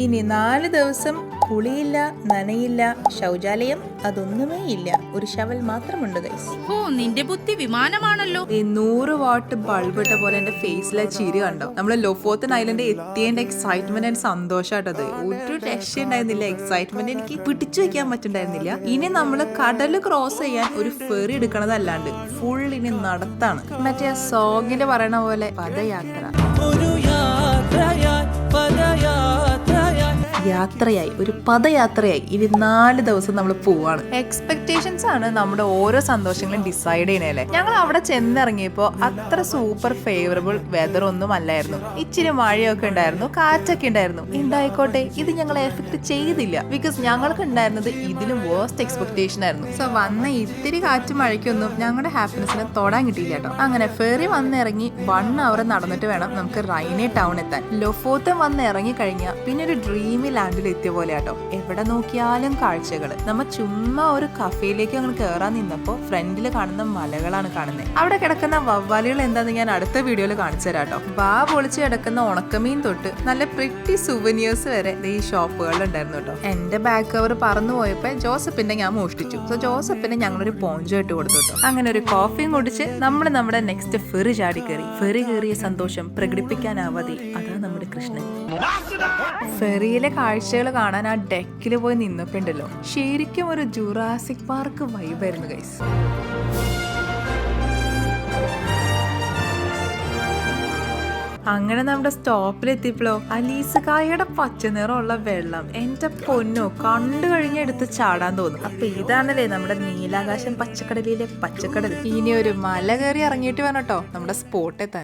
ഇനി നാല് ദിവസം കുളിയില്ല നനയില്ല ശൗചാലയം അതൊന്നുമേ ഇല്ല ഒരു ശവൽ മാത്രമുണ്ട് ഗൈസ് ഓ നിന്റെ ബുദ്ധി വിമാനമാണല്ലോ. ഈ നൂറ് വാട്ട് ബൾബ് ഇട്ട പോലെ എന്റെ ഫേസിലെ ചിരി കണ്ടോ? നമ്മൾ ലൊഫോത്തൻ ഐലൻഡ് എത്തിയതിന്റെ എക്സൈറ്റ്മെന്റ് ആൻഡ് സന്തോഷമായിട്ടത് ഒരു രക്ഷ ഉണ്ടായിരുന്നില്ല. എക്സൈറ്റ്മെന്റ് എനിക്ക് പിടിച്ചു വെക്കാൻ പറ്റുണ്ടായിരുന്നില്ല. ഇനി നമ്മൾ കടൽ ക്രോസ് ചെയ്യാൻ ഒരു ഫെറി എടുക്കണതല്ലാണ്ട് ഫുൾ ഇനി നടത്താണ്. മറ്റേ ആ സോങ്ങിൽ പറയണ പോലെ പദയാത്ര. ഒരു പദയാത്രയായി യാത്രയായി ഒരു പദയാത്രയായി. ഇനി നാല് ദിവസം നമ്മൾ പോവാണ്. എക്സ്പെക്ടേഷൻസ് ആണ് നമ്മുടെ ഓരോ സന്തോഷങ്ങളും ഡിസൈഡ് ചെയ്യണല്ലേ? ഞങ്ങൾ അവിടെ ചെന്നിറങ്ങിയപ്പോ അത്ര സൂപ്പർ ഫേവറബിൾ വെതർ ഒന്നും അല്ലായിരുന്നു. ഇച്ചിരി മഴയൊക്കെ ഉണ്ടായിരുന്നു കാറ്റൊക്കെ ഉണ്ടായിരുന്നു. ഉണ്ടായിക്കോട്ടെ ഇത് ഞങ്ങൾ എഫക്ട് ചെയ്തില്ല. ബിക്കോസ് ഞങ്ങൾക്ക് ഉണ്ടായിരുന്നത് ഇതിലും വേർസ്റ്റ് എക്സ്പെക്ടേഷൻ ആയിരുന്നു. സോ വന്ന ഇത്തിരി കാറ്റും മഴയ്ക്കൊന്നും ഞങ്ങളുടെ ഹാപ്പിനെസ്സിനെ തൊടാൻ കിട്ടിയില്ല കേട്ടോ. അങ്ങനെ ഫെറി വന്നിറങ്ങി വൺ അവർ നടന്നിട്ട് വേണം നമുക്ക് റൈനെ ടൗൺ എത്താൻ. ലൊഫോത്തം വന്ന് ഇറങ്ങി കഴിഞ്ഞാൽ പിന്നെ ഒരു ഡ്രീമി ലാൻഡിൽ എത്തിയ പോലെ കേട്ടോ എവിടെ നോക്കിയാലും കാഴ്ചകൾ. നമ്മ ചുമ്മാ ഒരു കഫേയിലേക്ക് അങ്ങ് കയറാൻ നിന്നപ്പോ ഫ്രണ്ടിൽ കാണുന്ന മലകളാണ് കാണുന്നത് അവിടെ കിടക്കുന്ന വവ്വാലുകൾ എന്താന്ന് ഞാൻ അടുത്ത വീഡിയോയിൽ കാണിച്ചു തരാം കേട്ടോ ബാ പൊളിച്ച് കിടക്കുന്ന ഉണക്കമീൻ തൊട്ട് നല്ല പ്രിറ്റി സുവനിയേഴ്സ് വരെ ഈ ഷോപ്പുകളിൽ ഉണ്ടായിരുന്നു കേട്ടോ എന്റെ ബാക്ക് കവർ പറന്നു പോയപ്പോ ജോസഫിന്റെ ഞാൻ മോഷ്ടിച്ചു. സോ ജോസഫിന് ഞങ്ങളൊരു പോഞ്ചോ ഇട്ട് കൊടുത്തു കേട്ടോ അങ്ങനെ ഒരു കോഫിയും കുടിച്ച് നമ്മൾ നമ്മുടെ നെക്സ്റ്റ് ഫെറി ചാടി കയറി. ഫെറി കയറിയ സന്തോഷം പ്രകടിപ്പിക്കാനാവാതെ അതാ നമ്മുടെ കൃഷ്ണൻ. ഫെറിയിലെ കാഴ്ചകൾ കാണാൻ ആ ഡെക്കിൽ പോയി നിന്നപ്പോണ്ടല്ലോ ശരിക്കും ഒരു ജുറാസിക് പാർക്ക് വൈബായിരുന്നു ഗൈസ് അങ്ങനെ നമ്മുടെ സ്റ്റോപ്പിൽ എത്തിയപ്പോഴോ അലീസ് കായയുടെ പച്ച നിറമുള്ള വെള്ളം എന്റെ പൊന്നോ കണ്ടു കഴിഞ്ഞ എടുത്ത് ചാടാൻ തോന്നും അപ്പൊ ഇതാണല്ലേ നമ്മുടെ നീലാകാശം പച്ചക്കടലിലെ പച്ചക്കടൽ? ഇനി ഒരു മല കയറി ഇറങ്ങിയിട്ട് വേണം കേട്ടോ നമ്മുടെ സ്പോട്ട് എത്താൻ.